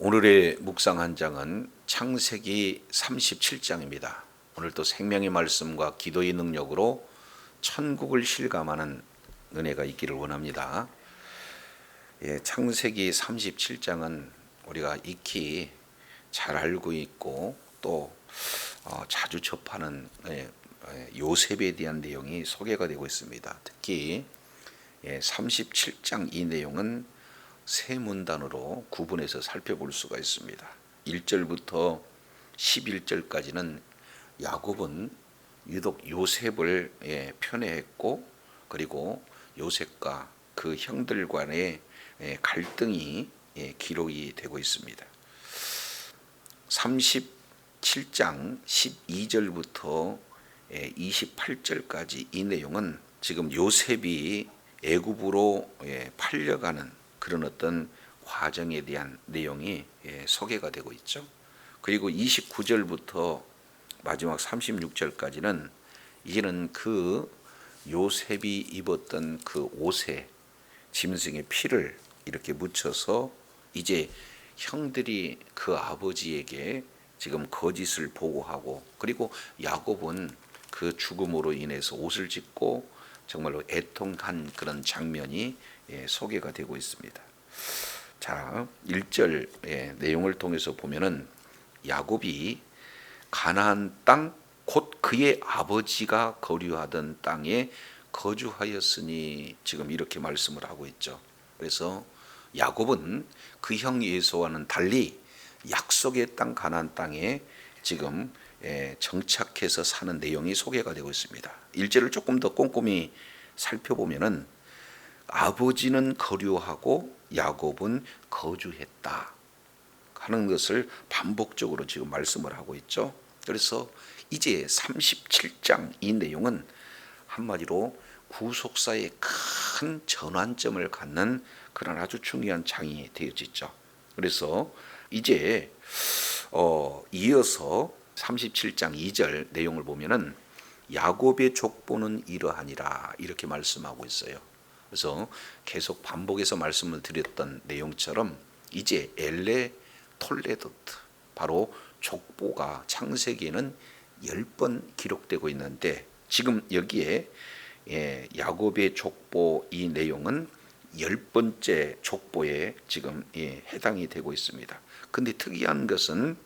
오늘의 묵상 한 장은 창세기 37장입니다. 오늘도 생명의 말씀과 기도의 능력으로 천국을 실감하는 은혜가 있기를 원합니다. 예, 창세기 37장은 우리가 익히 잘 알고 있고 또 어, 자주 접하는 예, 예, 요셉에 대한 내용이 소개가 되고 있습니다. 특히 예, 37장 이 내용은 세 문단으로 구분해서 살펴볼 수가 있습니다. 1절부터 11절까지는 야곱은 유독 요셉을 예, 편애했고 그리고 요셉과 그 형들 간의 예, 갈등이 예, 기록이 되고 있습니다. 37장 12절부터 28절까지 이 내용은 지금 요셉이 애굽으로 예, 팔려가는 그런 어떤 과정에 대한 내용이 예, 소개가 되고 있죠. 그리고 29절부터 마지막 36절까지는 이제는 그 요셉이 입었던 그 옷에 짐승의 피를 이렇게 묻혀서 이제 형들이 그 아버지에게 지금 거짓을 보고하고 그리고 야곱은 그 죽음으로 인해서 옷을 찢고 정말로 애통한 그런 장면이 예, 소개가 되고 있습니다. 자, 1절 예, 내용을 통해서 보면은 야곱이 가나안 땅 곧 그의 아버지가 거류하던 땅에 거주하였으니 지금 이렇게 말씀을 하고 있죠. 그래서 야곱은 그 형 예수와는 달리 약속의 땅 가나안 땅에 지금 예, 정착해서 사는 내용이 소개가 되고 있습니다. 일제를 조금 더 꼼꼼히 살펴보면은 아버지는 거류하고 야곱은 거주했다 하는 것을 반복적으로 지금 말씀을 하고 있죠. 그래서 이제 37장 이 내용은 한마디로 구속사의 큰 전환점을 갖는 그런 아주 중요한 장이 되어지죠. 그래서 이제 어, 이어서 37장 2절 내용을 보면은 야곱의 족보는 이러하니라 이렇게 말씀하고 있어요. 그래서 계속 반복해서 말씀을 드렸던 내용처럼 이제 엘레 톨레도트 바로 족보가 창세기에는 10번 기록되고 있는데 지금 여기에 예, 야곱의 족보 이 내용은 열 번째 족보에 지금 예, 해당이 되고 있습니다. 근데 특이한 것은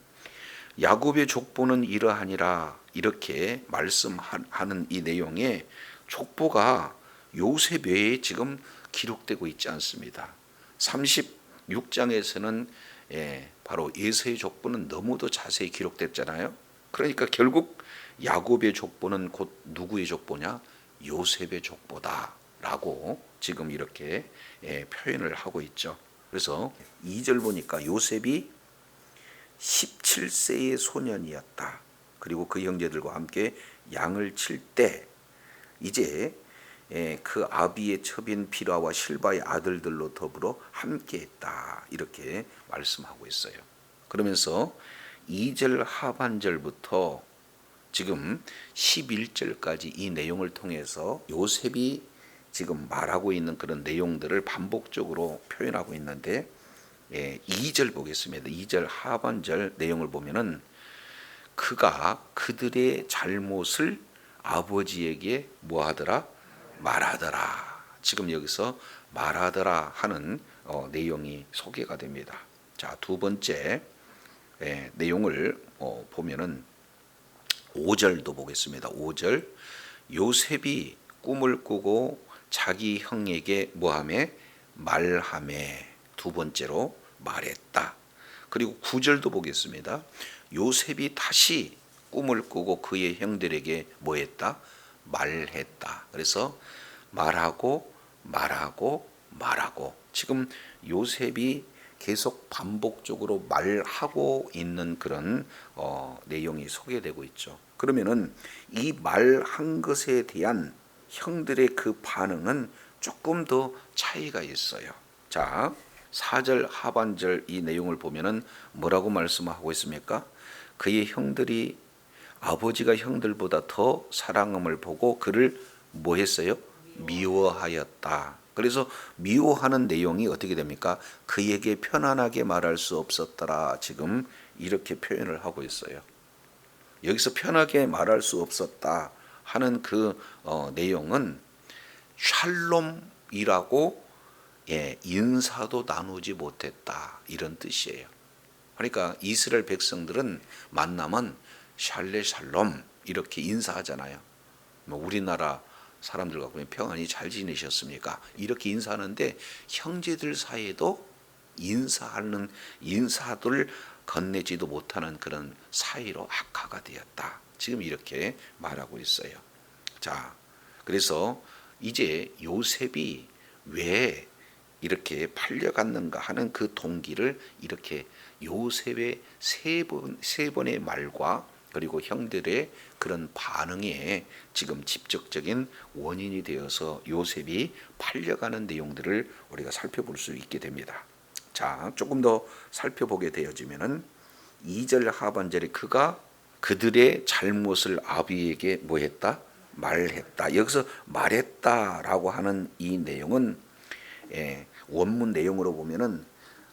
야곱의 족보는 이러하니라 이렇게 말씀하는 이 내용에 족보가 요셉 외에 지금 기록되고 있지 않습니다. 36장에서는 예, 바로 예서의 족보는 너무도 자세히 기록됐잖아요. 그러니까 결국 야곱의 족보는 곧 누구의 족보냐? 요셉의 족보다라고 지금 이렇게 예, 표현을 하고 있죠. 그래서 2절 보니까 요셉이 17세의 소년이었다. 그리고 그 형제들과 함께 양을 칠 때 이제 예, 그 아비의 첩인 비라와 실바의 아들들로 더불어 함께했다 이렇게 말씀하고 있어요. 그러면서 2절 하반절부터 지금 11절까지 이 내용을 통해서 요셉이 지금 말하고 있는 그런 내용들을 반복적으로 표현하고 있는데 예, 2절 보겠습니다. 2절 하반절 내용을 보면은 그가 그들의 잘못을 아버지에게 뭐하더라 말하더라. 지금 여기서 말하더라 하는 어, 내용이 소개가 됩니다. 자, 두 번째 예, 내용을 어, 보면은 5절도 보겠습니다. 5절 요셉이 꿈을 꾸고 자기 형에게 뭐함에 말함에 두 번째로 말했다. 그리고 9절도 보겠습니다. 요셉이 다시 꿈을 꾸고 그의 형들에게 뭐했다? 말했다. 그래서 말하고 말하고 말하고 지금 요셉이 계속 반복적으로 말하고 있는 그런 어, 내용이 소개되고 있죠. 그러면은 이 말 한 것에 대한 형들의 그 반응은 조금 더 차이가 있어요. 자, 4절 하반절 이 내용을 보면은 뭐라고 말씀하고 있습니까? 그의 형들이 아버지가 형들보다 더 사랑함을 보고 그를 뭐 했어요? 미워하였다. 그래서 미워하는 내용이 어떻게 됩니까? 그에게 편안하게 말할 수 없었더라. 지금 이렇게 표현을 하고 있어요. 여기서 편하게 말할 수 없었다 하는 그 어, 내용은 샬롬이라고 예, 인사도 나누지 못했다 이런 뜻이에요. 그러니까 이스라엘 백성들은 만나면 샬레 샬롬 이렇게 인사하잖아요. 뭐 우리나라 사람들과 보면 평안히 잘 지내셨습니까? 이렇게 인사하는데 형제들 사이에도 인사하는 인사들 건네지도 못하는 그런 사이로 악화가 되었다. 지금 이렇게 말하고 있어요. 자, 그래서 이제 요셉이 왜 이렇게 팔려갔는가 하는 그 동기를 이렇게 요셉의 세 번 세 번의 말과 그리고 형들의 그런 반응에 지금 직접적인 원인이 되어서 요셉이 팔려가는 내용들을 우리가 살펴볼 수 있게 됩니다. 자, 조금 더 살펴보게 되어지면은 2절 하반절에 그가 그들의 잘못을 아비에게 뭐 했다? 말했다. 여기서 말했다라고 하는 이 내용은 예, 원문 내용으로 보면은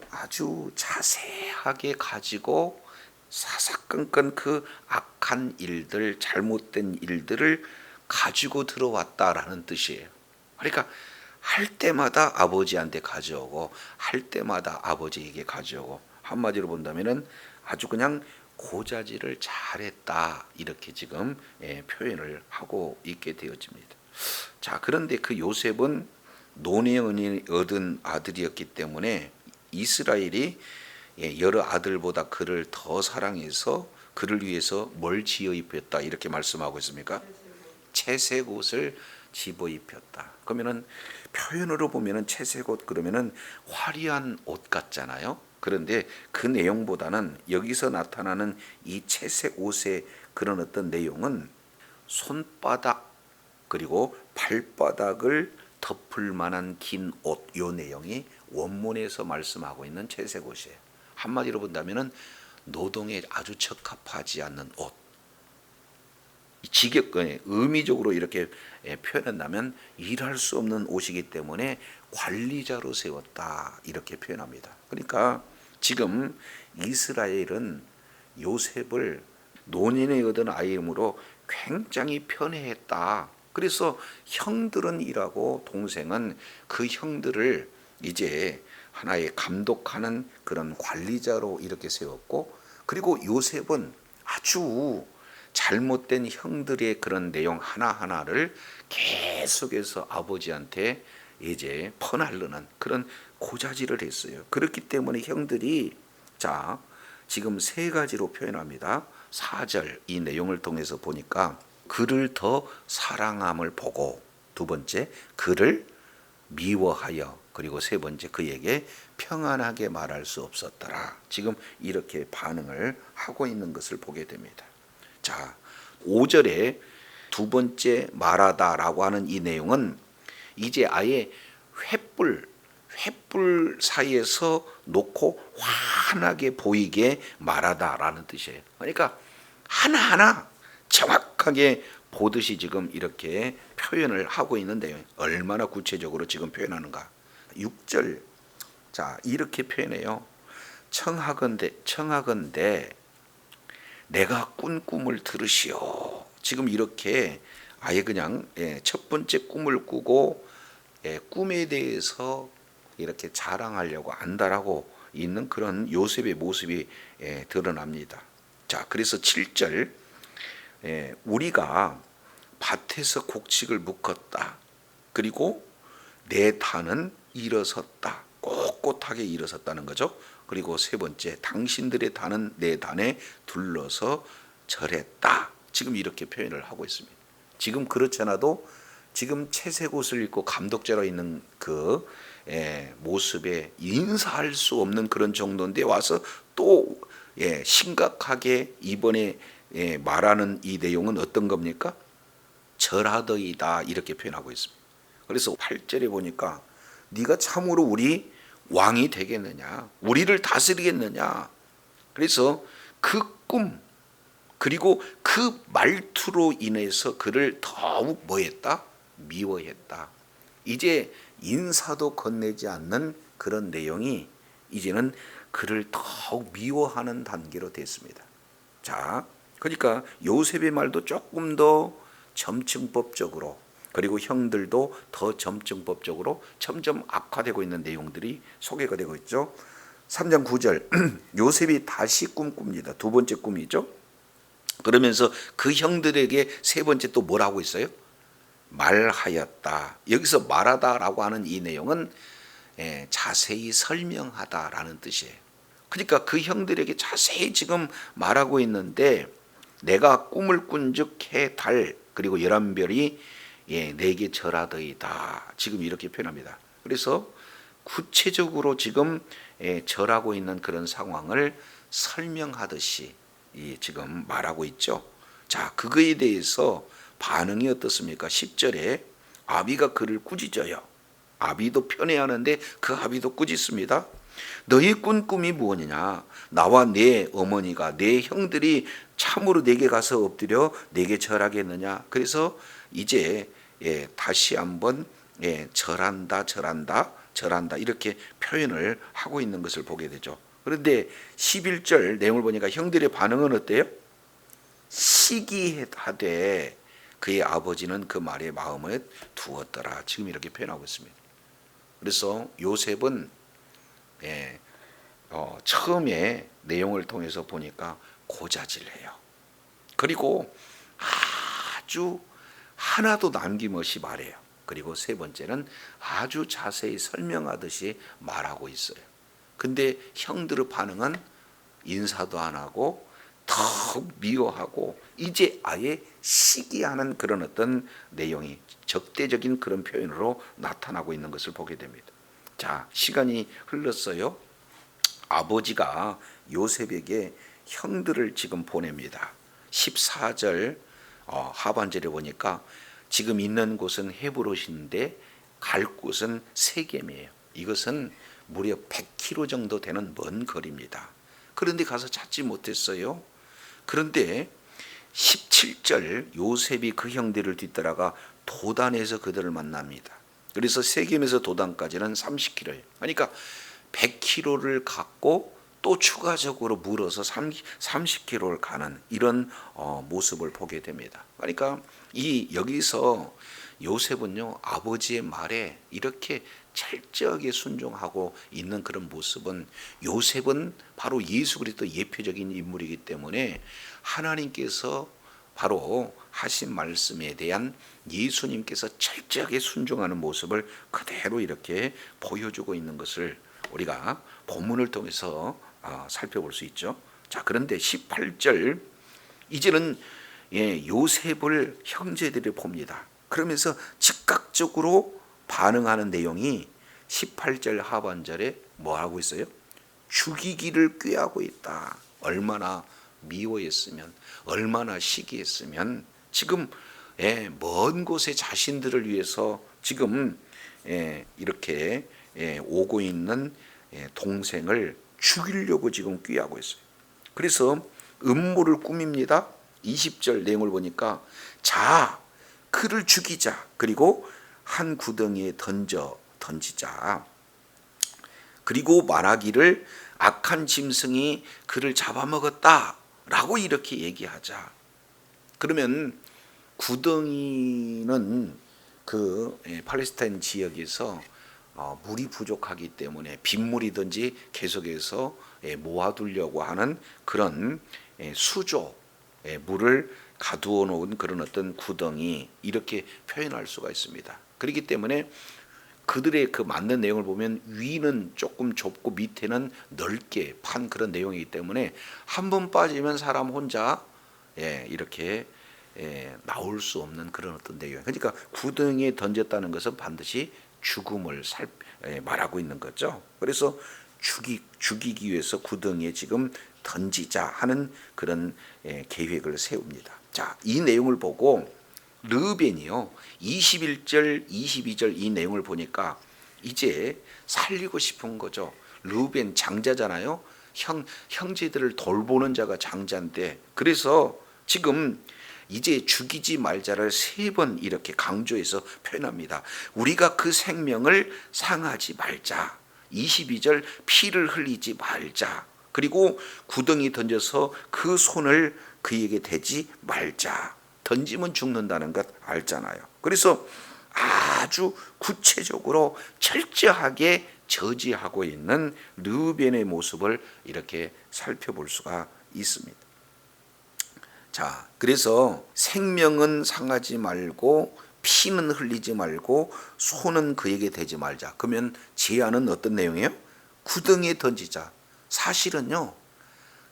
아주 자세하게 가지고 사사건건 그 악한 일들, 잘못된 일들을 가지고 들어왔다라는 뜻이에요. 그러니까 할 때마다 아버지한테 가져오고 할 때마다 아버지에게 가져오고 한마디로 본다면은 아주 그냥 고자질을 잘했다 이렇게 지금 예, 표현을 하고 있게 되어집니다. 자 그런데 그 요셉은 노년이 얻은 아들이었기 때문에 이스라엘이 예, 여러 아들보다 그를 더 사랑해서 그를 위해서 뭘 지어 입혔다 이렇게 말씀하고 있습니까? 채색 옷을 집어 입혔다. 그러면은 표현으로 보면은 채색 옷 그러면은 화려한 옷 같잖아요. 그런데 그 내용보다는 여기서 나타나는 이 채색 옷의 그런 어떤 내용은 손바닥 그리고 발바닥을 덮을 만한 긴 옷 요 내용이 원문에서 말씀하고 있는 채색 옷이에요. 한마디로 본다면은 노동에 아주 적합하지 않는 옷. 직역권에 의미적으로 이렇게 예, 표현한다면 일할 수 없는 옷이기 때문에 관리자로 세웠다 이렇게 표현합니다. 그러니까 지금 이스라엘은 요셉을 노년에 얻은 아이임으로 굉장히 편애했다. 그래서 형들은 일하고 동생은 그 형들을 이제 하나의 감독하는 그런 관리자로 이렇게 세웠고 그리고 요셉은 아주 잘못된 형들의 그런 내용 하나하나를 계속해서 아버지한테 이제 퍼날르는 그런 고자질을 했어요. 그렇기 때문에 형들이 자 지금 세 가지로 표현합니다. 4절 이 내용을 통해서 보니까 그를 더 사랑함을 보고 두 번째 그를 미워하여 그리고 세 번째 그에게 평안하게 말할 수 없었더라. 지금 이렇게 반응을 하고 있는 것을 보게 됩니다. 자, 5절에 두 번째 말하다라고 하는 이 내용은 이제 아예 횃불 횃불 사이에서 놓고 환하게 보이게 말하다라는 뜻이에요. 그러니까 하나하나 정확하게 보듯이 지금 이렇게 표현을 하고 있는데요. 얼마나 구체적으로 지금 표현하는가. 6절. 자, 이렇게 표현해요. 청하건대 청하건대 내가 꾼 꿈을 들으시오. 지금 이렇게 아예 그냥 예, 첫 번째 꿈을 꾸고 예, 꿈에 대해서 이렇게 자랑하려고 안달하고 있는 그런 요셉의 모습이 예, 드러납니다. 자, 그래서 7절 예, 우리가 밭에서 곡식을 묶었다. 그리고 내 단은 일어섰다. 꼿꼿하게 일어섰다는 거죠. 그리고 세 번째, 당신들의 단은 내 단에 둘러서 절했다. 지금 이렇게 표현을 하고 있습니다. 지금 그렇지 않아도 지금 채색 옷을 입고 감독자로 있는 그 예, 모습에 인사할 수 없는 그런 정도인데 와서 또 예, 심각하게 이번에 예, 말하는 이 내용은 어떤 겁니까? 절하더이다 이렇게 표현하고 있습니다. 그래서 8절에 보니까 네가 참으로 우리 왕이 되겠느냐? 우리를 다스리겠느냐? 그래서 그 꿈 그리고 그 말투로 인해서 그를 더욱 뭐했다? 미워했다. 이제 인사도 건네지 않는 그런 내용이 이제는 그를 더욱 미워하는 단계로 됐습니다. 자, 그러니까 요셉의 말도 조금 더 점층법적으로 그리고 형들도 더 점층법적으로 점점 악화되고 있는 내용들이 소개가 되고 있죠. 3장 9절 요셉이 다시 꿈꿉니다. 두 번째 꿈이죠. 그러면서 그 형들에게 세 번째 또 뭐라고 있어요? 말하였다. 여기서 말하다라고 하는 이 내용은 예, 자세히 설명하다라는 뜻이에요. 그러니까 그 형들에게 자세히 지금 말하고 있는데 내가 꿈을 꾼즉 해, 달 그리고 열한 별이 예, 내게 절하더이다. 지금 이렇게 표현합니다. 그래서 구체적으로 지금 예, 절하고 있는 그런 상황을 설명하듯이 이 지금 말하고 있죠. 자, 그거에 대해서 반응이 어떻습니까? 10절에 아비가 그를 꾸짖어요. 아비도 편애하는데 그 아비도 꾸짖습니다. 너희 꾼 꿈이 무엇이냐? 나와 내 어머니가 내 형들이 참으로 내게 가서 엎드려 내게 절하겠느냐? 그래서 이제 예, 다시 한번 예, 절한다, 절한다, 절한다 이렇게 표현을 하고 있는 것을 보게 되죠. 그런데 11절 내용을 보니까 형들의 반응은 어때요? 시기하되 그의 아버지는 그 말에 마음을 두었더라. 지금 이렇게 표현하고 있습니다. 그래서 요셉은 예, 어, 처음에 내용을 통해서 보니까 고자질해요. 그리고 아주 하나도 남김없이 말해요. 그리고 세 번째는 아주 자세히 설명하듯이 말하고 있어요. 근데 형들의 반응은 인사도 안 하고 더 미워하고 이제 아예 시기하는 그런 어떤 내용이 적대적인 그런 표현으로 나타나고 있는 것을 보게 됩니다. 자, 시간이 흘렀어요. 아버지가 요셉에게 형들을 지금 보냅니다. 14절 어, 하반절에 보니까 지금 있는 곳은 헤브롯인데 갈 곳은 세겜이에요. 이것은 무려 100km 정도 되는 먼 거리입니다. 그런데 가서 찾지 못했어요. 그런데 17절 요셉이 그 형들을 뒤따라가 도단에서 그들을 만납니다. 그래서 세겜에서 도단까지는 30km예요. 그러니까 100km를 갖고 또 추가적으로 물어서 30km를 가는 이런 어, 모습을 보게 됩니다. 그러니까 이 여기서 요셉은요 아버지의 말에 이렇게 철저하게 순종하고 있는 그런 모습은 요셉은 바로 예수 그리스도 예표적인 인물이기 때문에 하나님께서 바로 하신 말씀에 대한 예수님께서 철저하게 순종하는 모습을 그대로 이렇게 보여주고 있는 것을 우리가 본문을 통해서 아, 살펴볼 수 있죠. 자, 그런데 18절 이제는 예, 요셉을 형제들이 봅니다. 그러면서 즉각적으로 반응하는 내용이 18절 하반절에 뭐 하고 있어요? 죽이기를 꾀하고 있다. 얼마나 미워했으면, 얼마나 시기했으면 지금 예, 먼 곳에 자신들을 위해서 지금 예, 이렇게 예, 오고 있는 예, 동생을 죽이려고 지금 꾀하고 있어요. 그래서 음모를 꾸밉니다. 20절 내용을 보니까 자 그를 죽이자 그리고 한 구덩이에 던져 던지자 그리고 말하기를 악한 짐승이 그를 잡아먹었다라고 이렇게 얘기하자 그러면 구덩이는 그 예, 팔레스타인 지역에서 어, 물이 부족하기 때문에 빗물이든지 계속해서 예, 모아두려고 하는 그런 예, 수조 물을 가두어 놓은 그런 어떤 구덩이 이렇게 표현할 수가 있습니다. 그렇기 때문에 그들의 그 맞는 내용을 보면 위는 조금 좁고 밑에는 넓게 판 그런 내용이기 때문에 한 번 빠지면 사람 혼자 예, 이렇게 예, 나올 수 없는 그런 어떤 내용. 그러니까 구덩이에 던졌다는 것은 반드시 죽음을 살, 예, 말하고 있는 거죠. 그래서 죽이, 죽이기 위해서 구덩이에 지금 던지자 하는 그런 예, 계획을 세웁니다. 자, 이 내용을 보고 르벤이요. 21절, 22절 이 내용을 보니까 이제 살리고 싶은 거죠. 르벤 장자잖아요. 형 형제들을 돌보는 자가 장자인데 그래서 지금 이제 죽이지 말자를 세 번 이렇게 강조해서 표현합니다. 우리가 그 생명을 상하지 말자. 22절 피를 흘리지 말자. 그리고 구덩이 던져서 그 손을 그에게 대지 말자. 던지면 죽는다는 것 알잖아요. 그래서 아주 구체적으로 철저하게 저지하고 있는 르벤의 모습을 이렇게 살펴볼 수가 있습니다. 자, 그래서 생명은 상하지 말고 피는 흘리지 말고 손은 그에게 대지 말자. 그러면 제안은 어떤 내용이에요? 구덩이에 던지자. 사실은요.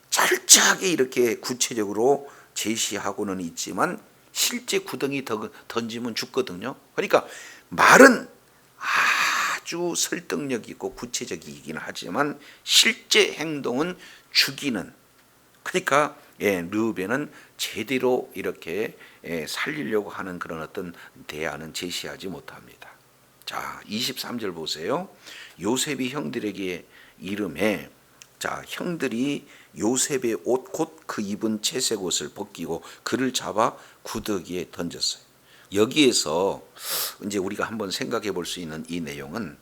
철저하게 이렇게 구체적으로 제시하고는 있지만 실제 구덩이 더- 던지면 죽거든요. 그러니까 말은 아주 설득력 있고 구체적이긴 하지만 실제 행동은 죽이는 그러니까 예, 르벤은 제대로 이렇게 예, 살리려고 하는 그런 어떤 대안은 제시하지 못합니다. 자, 23절 보세요. 요셉이 형들에게 이름해 자, 형들이 요셉의 옷 곧 그 입은 채색 옷을 벗기고 그를 잡아 구더기에 던졌어요. 여기에서 이제 우리가 한번 생각해 볼 수 있는 이 내용은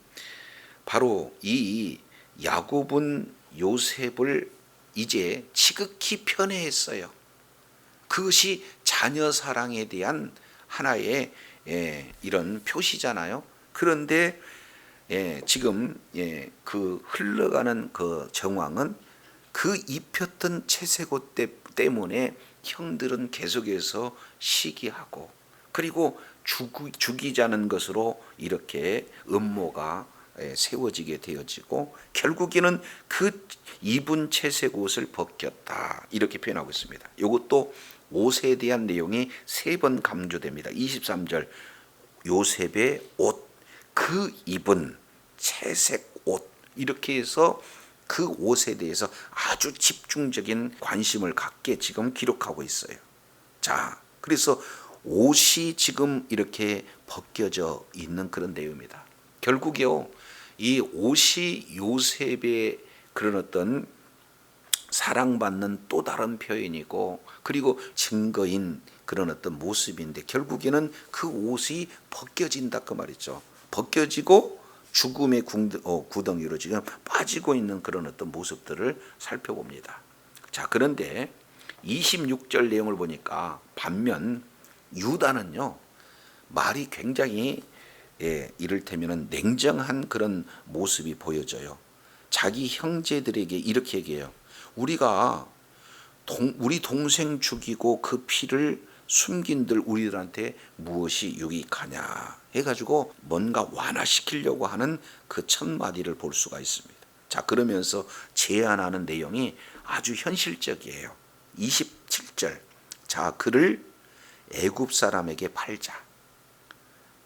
바로 이 야곱은 요셉을 이제 지극히 편애했어요. 그것이 자녀 사랑에 대한 하나의 예, 이런 표시잖아요. 그런데 예, 지금 예, 그 흘러가는 그 정황은 그 입혔던 채색 옷 때- 때문에 형들은 계속해서 시기하고 그리고 죽이, 죽이자는 것으로 이렇게 음모가 예, 세워지게 되어지고 결국에는 그 입은 채색 옷을 벗겼다 이렇게 표현하고 있습니다. 이것도 옷에 대한 내용이 세 번 강조됩니다. 23절 요셉의 옷, 그 입은 채색 옷 이렇게 해서 그 옷에 대해서 아주 집중적인 관심을 갖게 지금 기록하고 있어요. 자, 그래서 옷이 지금 이렇게 벗겨져 있는 그런 내용입니다. 결국에요, 이 옷이 요셉의 그런 어떤 사랑받는 또 다른 표현이고 그리고 증거인 그런 어떤 모습인데 결국에는 그 옷이 벗겨진다 그 말이죠. 벗겨지고 죽음의 궁- 어, 구덩이로 지금 빠지고 있는 그런 어떤 모습들을 살펴봅니다. 자 그런데 26절 내용을 보니까 반면 유다는요 말이 굉장히 예, 이를테면 냉정한 그런 모습이 보여져요. 자기 형제들에게 이렇게 얘기해요. 우리가 동, 우리 동생 죽이고 그 피를 숨긴들 우리들한테 무엇이 유익하냐 해가지고 뭔가 완화시키려고 하는 그 첫 마디를 볼 수가 있습니다. 자 그러면서 제안하는 내용이 아주 현실적이에요. 27절 자 그를 애굽 사람에게 팔자.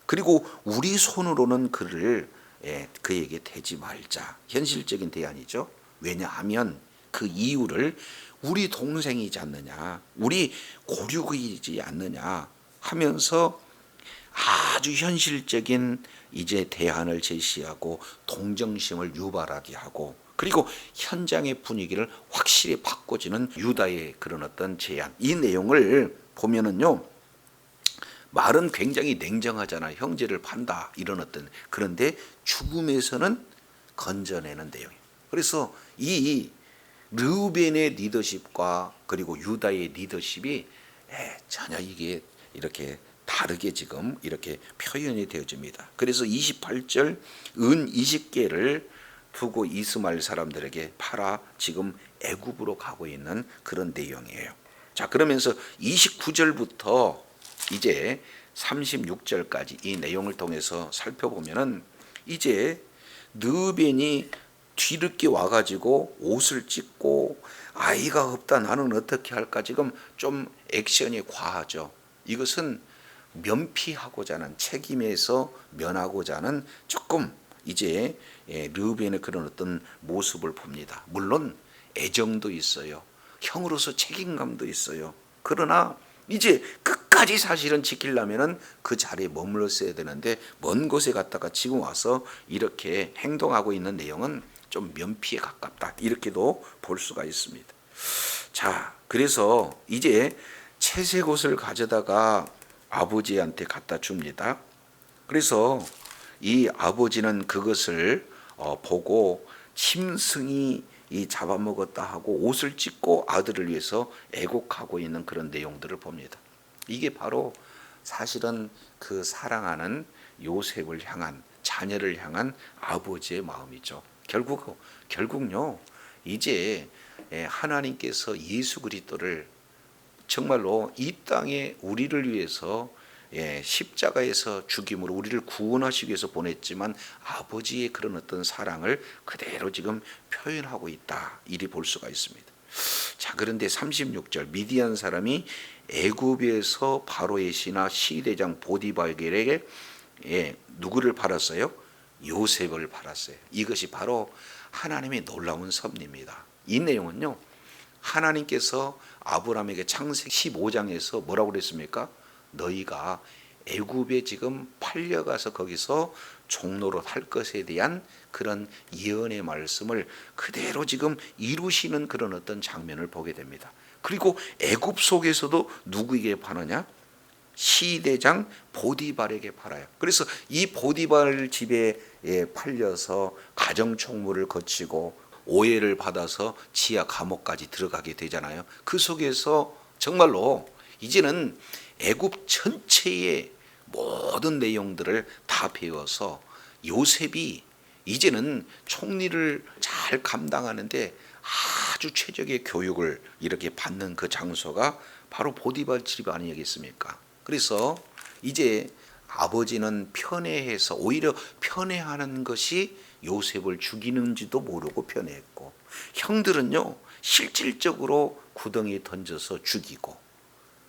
그리고 우리 손으로는 그를 예, 그에게 대지 말자. 현실적인 대안이죠. 왜냐하면 그 이유를 우리 동생이지 않느냐, 우리 고륙이지 않느냐 하면서 아주 현실적인 이제 대안을 제시하고 동정심을 유발하게 하고 그리고 현장의 분위기를 확실히 바꿔주는 유다의 그런 어떤 제안 이 내용을 보면은요 말은 굉장히 냉정하잖아요 형제를 판다 이런 어떤 그런데 죽음에서는 건져내는 내용이에요 그래서 이 르우벤의 리더십과 그리고 유다의 리더십이 예, 전혀 이게 이렇게 다르게 지금 이렇게 표현이 되어집니다. 그래서 28절 은 20개를 두고 이스마엘 사람들에게 팔아 지금 애굽으로 가고 있는 그런 내용이에요. 자 그러면서 29절부터 이제 36절까지 이 내용을 통해서 살펴보면은 이제 느벤이 뒤늦게 와가지고 옷을 찢고 아이가 없다 나는 어떻게 할까 지금 좀 액션이 과하죠. 이것은 면피하고자 하는 책임에서 면하고자 하는 조금 이제 예, 르벤의 그런 어떤 모습을 봅니다. 물론 애정도 있어요. 형으로서 책임감도 있어요. 그러나 이제 끝 까지 사실은 지키려면은 그 자리에 머물렀어야 되는데 먼 곳에 갔다가 지금 와서 이렇게 행동하고 있는 내용은 좀 면피에 가깝다 이렇게도 볼 수가 있습니다. 자, 그래서 이제 채색 옷을 가져다가 아버지한테 갖다 줍니다. 그래서 이 아버지는 그것을 어, 보고 짐승이 이 잡아먹었다 하고 옷을 찢고 아들을 위해서 애곡하고 있는 그런 내용들을 봅니다. 이게 바로 사실은 그 사랑하는 요셉을 향한 자녀를 향한 아버지의 마음이죠. 결국 결국요 이제 예, 하나님께서 예수 그리스도를 정말로 이 땅에 우리를 위해서 예, 십자가에서 죽임으로 우리를 구원하시기 위해서 보냈지만 아버지의 그런 어떤 사랑을 그대로 지금 표현하고 있다. 이리 볼 수가 있습니다. 자, 그런데 36절 미디안 사람이 애굽에서 바로의 신하 시대장 보디발에게 예, 누구를 팔았어요? 요셉을 팔았어요. 이것이 바로 하나님의 놀라운 섭리입니다. 이 내용은요. 하나님께서 아브라함에게 창세기 15장에서 뭐라고 그랬습니까? 너희가 애굽에 지금 팔려가서 거기서 종로로 할 것에 대한 그런 예언의 말씀을 그대로 지금 이루시는 그런 어떤 장면을 보게 됩니다. 그리고 애굽 속에서도 누구에게 파느냐? 시대장 보디발에게 팔아요. 그래서 이 보디발 집에 예, 팔려서 가정 총무를 거치고 오해를 받아서 지하 감옥까지 들어가게 되잖아요. 그 속에서 정말로 이제는 애굽 전체의 모든 내용들을 다 배워서 요셉이 이제는 총리를 잘 감당하는데 아주 최적의 교육을 이렇게 받는 그 장소가 바로 보디발 집 아니겠습니까? 그래서 이제 아버지는 편애해서 오히려 편애하는 것이 요셉을 죽이는지도 모르고 편애했고 형들은요 실질적으로 구덩이에 던져서 죽이고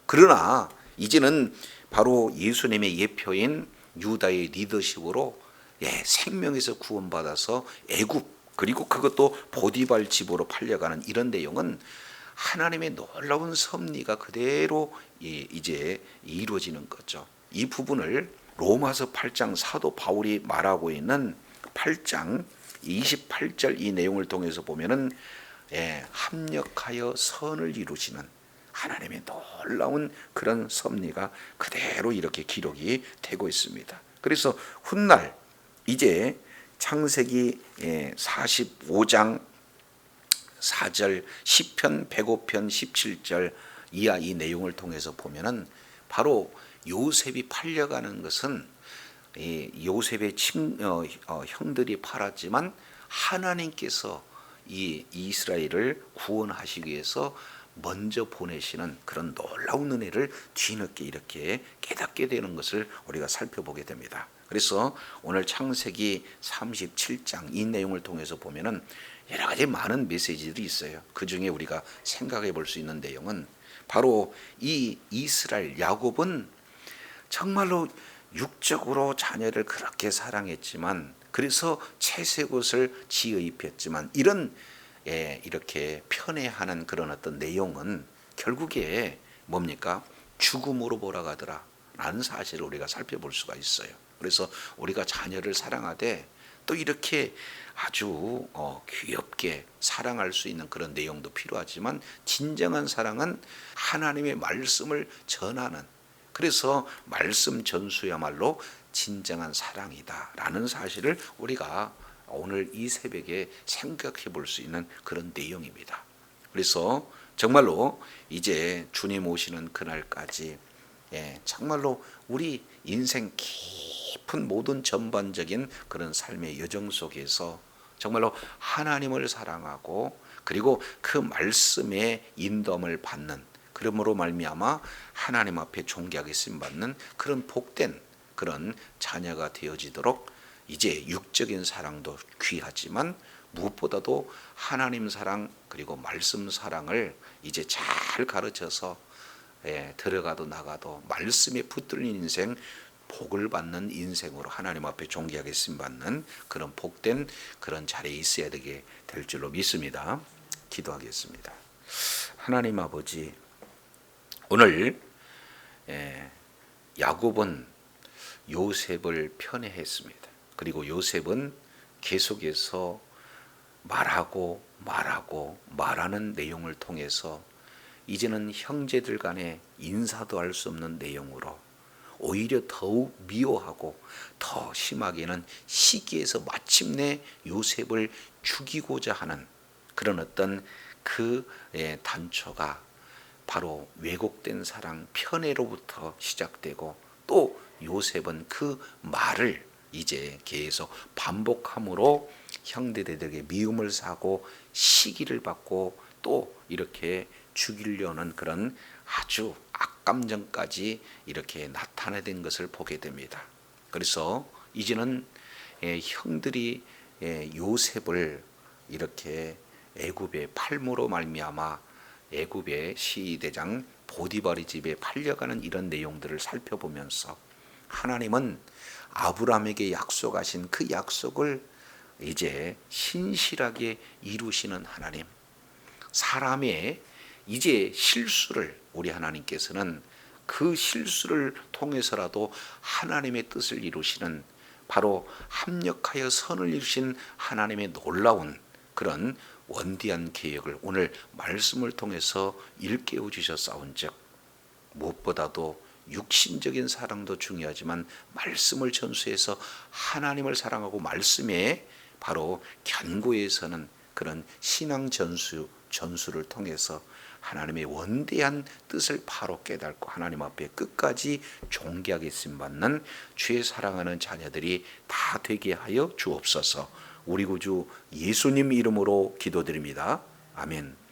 그러나 이제는 바로 예수님의 예표인 유다의 리더십으로 예, 생명에서 구원받아서 애굽 그리고 그것도 보디발 집으로 팔려가는 이런 내용은 하나님의 놀라운 섭리가 그대로 예, 이제 이루어지는 거죠. 이 부분을 로마서 8장 사도 바울이 말하고 있는 8장 28절 이 내용을 통해서 보면은 예, 합력하여 선을 이루시는 하나님의 놀라운 그런 섭리가 그대로 이렇게 기록이 되고 있습니다. 그래서 훗날 이제 창세기 45장 4절 10편 105편 17절 이하 이 내용을 통해서 보면은 바로 요셉이 팔려가는 것은 요셉의 친, 어, 어, 형들이 팔았지만 하나님께서 이 이스라엘을 구원하시기 위해서 먼저 보내시는 그런 놀라운 은혜를 뒤늦게 이렇게 깨닫게 되는 것을 우리가 살펴보게 됩니다. 그래서 오늘 창세기 37장 이 내용을 통해서 보면은 여러 가지 많은 메시지들이 있어요. 그 중에 우리가 생각해 볼 수 있는 내용은 바로 이 이스라엘 야곱은 정말로 육적으로 자녀를 그렇게 사랑했지만 그래서 채색 옷을 지어 입혔지만 이런 예, 이렇게 편애하는 그런 어떤 내용은 결국에 뭡니까 죽음으로 몰아가더라 라는 사실을 우리가 살펴볼 수가 있어요. 그래서 우리가 자녀를 사랑하되 또 이렇게 아주 어, 귀엽게 사랑할 수 있는 그런 내용도 필요하지만 진정한 사랑은 하나님의 말씀을 전하는 그래서 말씀 전수야말로 진정한 사랑이다라는 사실을 우리가 오늘 이 새벽에 생각해 볼 수 있는 그런 내용입니다. 그래서 정말로 이제 주님 오시는 그날까지 예, 정말로 우리 인생 깊은 모든 전반적인 그런 삶의 여정 속에서 정말로 하나님을 사랑하고 그리고 그 말씀의 인도함을 받는 그러므로 말미암아 하나님 앞에 존귀하게 쓰임 받는 그런 복된 그런 자녀가 되어지도록 이제 육적인 사랑도 귀하지만 무엇보다도 하나님 사랑 그리고 말씀 사랑을 이제 잘 가르쳐서 예, 들어가도 나가도 말씀에 붙들린 인생 복을 받는 인생으로 하나님 앞에 존귀하게 쓰임 받는 그런 복된 그런 자리에 있어야 되게 될 줄로 믿습니다. 기도하겠습니다. 하나님 아버지 오늘 예, 야곱은 요셉을 편애했습니다. 그리고 요셉은 계속해서 말하고 말하고 말하는 내용을 통해서 이제는 형제들 간에 인사도 할 수 없는 내용으로 오히려 더욱 미워하고 더 심하게는 시기에서 마침내 요셉을 죽이고자 하는 그런 어떤 그 예, 단초가 바로 왜곡된 사랑 편애로부터 시작되고 또 요셉은 그 말을 이제 계속 반복함으로 형제들에게 미움을 사고 시기를 받고 또 이렇게 죽이려는 그런 아주 악감정까지 이렇게 나타내는 것을 보게 됩니다. 그래서 이제는 예, 형들이 예, 요셉을 이렇게 애굽의 팔모로 말미암아 애굽의 시대장 보디바리 집에 팔려가는 이런 내용들을 살펴보면서 하나님은 아브라함에게 약속하신 그 약속을 이제 신실하게 이루시는 하나님. 사람의 이제 실수를 우리 하나님께서는 그 실수를 통해서라도 하나님의 뜻을 이루시는 바로 합력하여 선을 이루신 하나님의 놀라운 그런 원대한 계획을 오늘 말씀을 통해서 일깨워 주셨사온즉 무엇보다도 육신적인 사랑도 중요하지만 말씀을 전수해서 하나님을 사랑하고 말씀에 바로 견고해서는 그런 신앙 전수 전수를 통해서 하나님의 원대한 뜻을 바로 깨닫고 하나님 앞에 끝까지 존귀하게 쓰임 받는 주의 사랑하는 자녀들이 다 되게 하여 주옵소서. 우리 구주 예수님 이름으로 기도드립니다. 아멘.